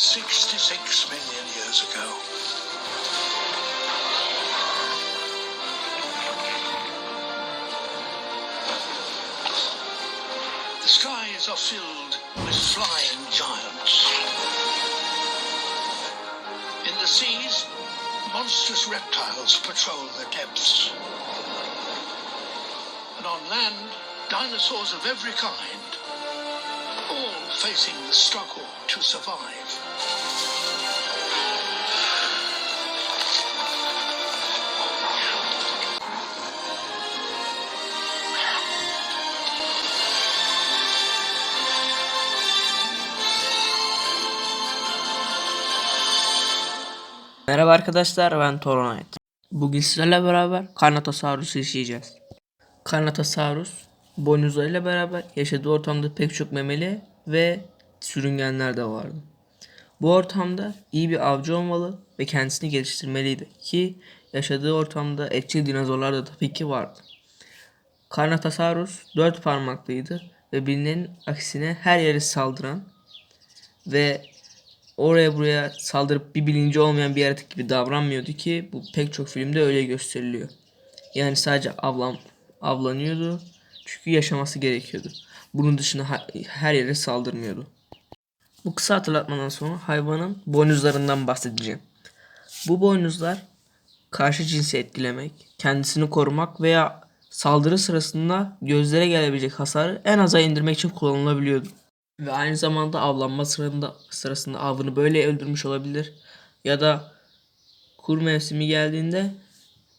66 million years ago. The skies are filled with flying giants. In the seas, monstrous reptiles patrol the depths. And on land, dinosaurs of every kind, all facing the struggle to survive. Merhaba arkadaşlar ben Toronite. Bugün sizlerle beraber Carnotaurus'u işleyeceğiz. Carnotaurus boynuzlarıyla beraber yaşadığı ortamda pek çok memeli ve sürüngenler de vardı. Bu ortamda iyi bir avcı olmalı ve kendisini geliştirmeliydi ki yaşadığı ortamda etçil dinozorlar da tabii ki vardı. Carnotaurus dört parmaklıydı ve bilinenin aksine her yere saldıran ve oraya buraya saldırıp bir bilinci olmayan bir yaratık gibi davranmıyordu ki bu pek çok filmde öyle gösteriliyor. Yani sadece avlan avlanıyordu çünkü yaşaması gerekiyordu. Bunun dışında her yere saldırmıyordu. Bu kısa hatırlatmadan sonra hayvanın boynuzlarından bahsedeceğim. Bu boynuzlar karşı cinsi etkilemek, kendisini korumak veya saldırı sırasında gözlere gelebilecek hasarı en aza indirmek için kullanılabiliyordu. Ve aynı zamanda avlanma sırasında, sırasında avını böyle öldürmüş olabilir. Ya da kur mevsimi geldiğinde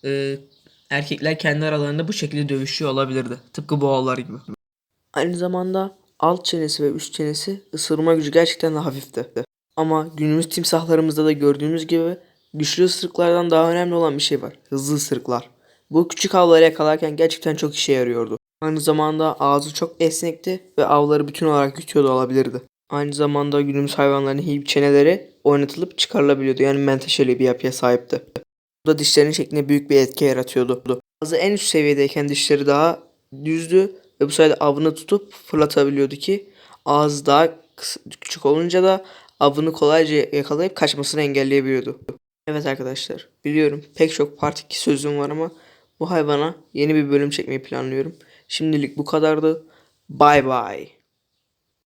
e, erkekler kendi aralarında bu şekilde dövüşüyor olabilirdi. Tıpkı boğalar gibi. Aynı zamanda alt çenesi ve üst çenesi ısırma gücü gerçekten de hafifti. Ama günümüz timsahlarımızda da gördüğümüz gibi güçlü ısırıklardan daha önemli olan bir şey var. Hızlı ısırıklar. Bu küçük avları yakalarken gerçekten çok işe yarıyordu. Aynı zamanda ağzı çok esnekti ve avları bütün olarak yutuyor da olabilirdi. Aynı zamanda günümüz hayvanlarının hip çeneleri oynatılıp çıkarılabiliyordu. Yani menteşeli bir yapıya sahipti. Bu da dişlerin şeklinde büyük bir etki yaratıyordu. Ağzı en üst seviyedeyken dişleri daha düzdü ve bu sayede avını tutup fırlatabiliyordu ki ağzı daha küçük olunca da avını kolayca yakalayıp kaçmasını engelleyebiliyordu. Evet arkadaşlar biliyorum pek çok part 2 sözüm var ama bu hayvana yeni bir bölüm çekmeyi planlıyorum. Şimdilik bu kadardı. Bye bye.